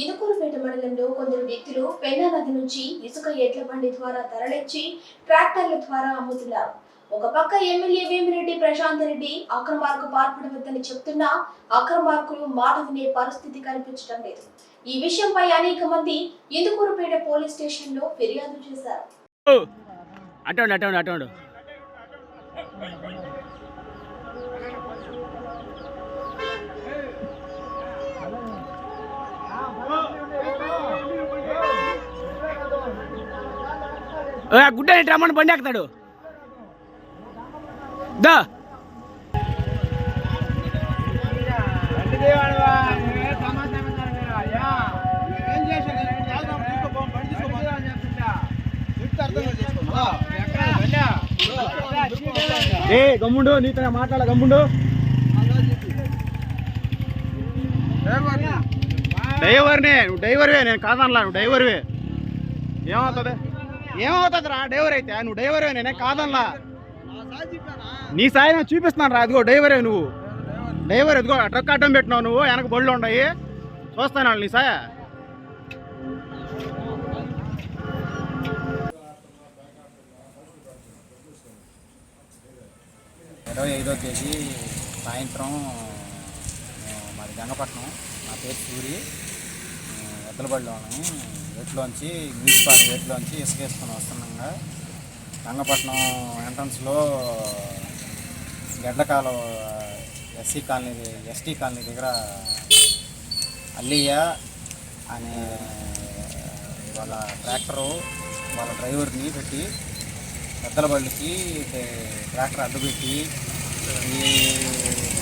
ఇనుకూరుపేట మండలంలో కొందరు వ్యక్తులు పెన్నా నది నుంచి ఇసుక ఎడ్ల బండి ద్వారా తరలించి ట్రాక్టర్ల ద్వారా అమ్ముతున్నారు. ఒక పక్క ఎమ్మెల్యే వేమిరెడ్డి ప్రశాంత్ రెడ్డి అక్రమార్కు పాల్పడవద్దని చెప్తున్నా అక్రమార్కులు మాట వినే పరిస్థితి కనిపించడం లేదు. ఈ విషయంపై అనేక మంది ఇందుకూరుపేట పోలీస్ స్టేషన్లో ఫిర్యాదు చేశారు. అటండు అటండు అటండు. గుడ్డ రమ్మని బండి ఎక్కుతాడు. దా. ఏ గమ్ముండు నీతో మాట్లాడ గమ్ముండు. డ్రైవర్నే నువ్వు డ్రైవర్వే నేను కాదనలా నువ్వు డ్రైవర్వే. ఏమవుతుంది? ఏమవుతుంది రా డ్రైవర్ అయితే? నువ్వు డ్రైవర్వే నేనే కాదనలా. నీ సాయి నేను చూపిస్తున్నాను రా అదిగో డ్రైవరే నువ్వు. డ్రైవర్ ఎదుగో ట్రక్ అడ్డం పెట్టినావు నువ్వు వెనక బళ్ళు ఉన్నాయి. చూస్తాను వాళ్ళు నీ సాయ. ఇరవై ఐదో తేదీ సాయంత్రం మాది గంగపట్నం. నా పేరు సూరి. ఎద్దలబడిలోని వేట్లోంచి మున్సిపాలిటీ వేట్లోంచి ఇసుకేసుకొని వస్తుండగా రంగపట్నం ఎంట్రన్స్లో గడ్డకాలం ఎస్సీ కాలనీ ఎస్టీ కాలనీ దగ్గర అల్లియ అనే వాళ్ళ ట్రాక్టరు వాళ్ళ డ్రైవర్ని పెట్టి పెద్దల బళ్ళకి ట్రాక్టర్ అడ్డుపెట్టి ఈ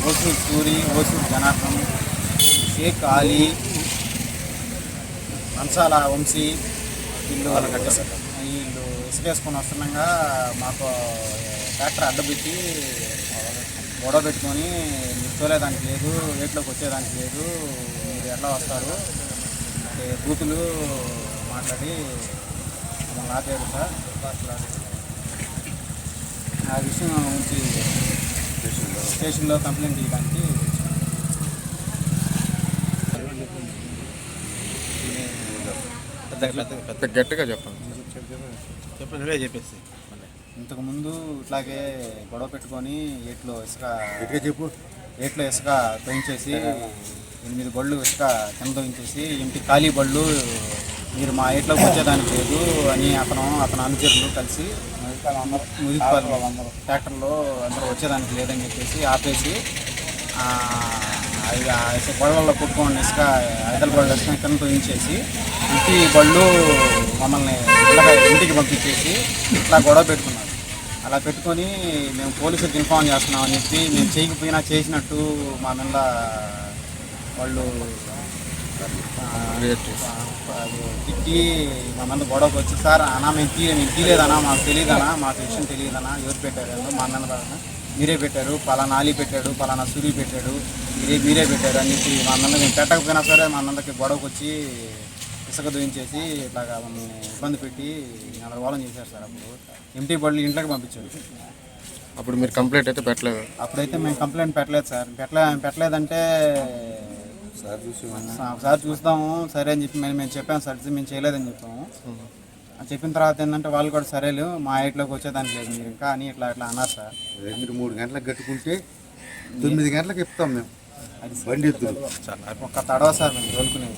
ఓసూరు సూరి ఓసూరు జనార్దన్ షేక్ ఆలీ మంచాల వంశీ వీళ్ళు వీళ్ళు ఇసుకేసుకొని వస్తుండగా మాకు ట్రాక్టర్ అడ్డపెట్టి గొడవ పెట్టుకొని మీరు తోలేదానికి లేదు రేట్లోకి వచ్చేదానికి లేదు మీరు ఎట్లా వస్తారు? అంటే బూతులు మాట్లాడి మమ్మల్ని ఆపేరు సార్. ఆ విషయం గురించి స్టేషన్లో కంప్లైంట్ ఇవ్వడానికి పెద్ద గట్టిగా చెప్పండి. చెప్పండి నువ్వే చెప్పేసి. ఇంతకు ముందు ఇట్లాగే గొడవ పెట్టుకొని ఏట్లో ఇసుక చెప్పు. ఏట్లో ఇసుక తోయించేసి ఎనిమిది బళ్ళు ఇసుక కింద తోయించేసి ఇంటి ఖాళీ బళ్ళు మీరు మా ఏట్లోకి వచ్చేదానికి లేదు అని అతను అతను అనుచరులు కలిసి మున్సిపల్ ట్రాక్టర్లో అందరూ వచ్చేదానికి లేదని చెప్పేసి ఆపేసి ఇక గొడవల్లో ఆ ఇసుక కొట్టుకొని ఇసుక ఐదల బళ్ళు ఇసుక కింద తోయించేసి ఇంటి బళ్ళు మమ్మల్ని ఇళ్ళగా ఇంటికి పంపించేసి ఇట్లా గొడవ పెట్టుకున్నారు. అలా పెట్టుకొని మేము పోలీసులకు ఇన్ఫార్మ్ చేస్తున్నామని చెప్పి మేము చేయకపోయినా చేసినట్టు మా మీద వాళ్ళు అది తిట్టి మా మంది గొడవకు వచ్చి సార్ అన్నా మేము తీ మేము తీయలేదన్నా మాకు తెలియదనా మాకు విషయం తెలియదన్నా ఎవరు పెట్టారు? మా అన్న మీరే పెట్టారు పలానా ఆలి పెట్టాడు పలానా సూరి పెట్టాడు మీరే మీరే పెట్టారు అని చెప్పి మా అన్న మేము పెట్టకపోయినా సరే మా అన్నకి గొడవకు వచ్చి ఇసుక దూయించేసి ఇట్లాగా మమ్మల్ని ఇబ్బంది పెట్టి గందరగోళం చేశారు సార్ అప్పుడు. ఎంటీ బళ్ళు ఇంట్లోకి పంపించారు. అప్పుడు మీరు కంప్లైంట్ అయితే పెట్టలేదు? అప్పుడైతే మేము కంప్లైంట్ పెట్టలేదు సార్. పెట్టలే పెట్టలేదంటే సార్ చూసి సార్ చూస్తాము సరే అని చెప్పి మేము మేము చెప్పాము సార్ మేము చేయలేదని చెప్పాము. అది చెప్పిన తర్వాత ఏంటంటే వాళ్ళు కూడా సరేలు మా ఇంట్లోకి వచ్చేదానికి లేదు మీరు ఇంకా అని ఇట్లా ఇట్లా అన్నారు సార్. రెండు మూడు గంటలకు కట్టుకుంటే తొమ్మిది గంటలకు ఇస్తాం మేము. బండి ఎత్తులు ఒక్క తడవ సార్ మేము తోలుకునేది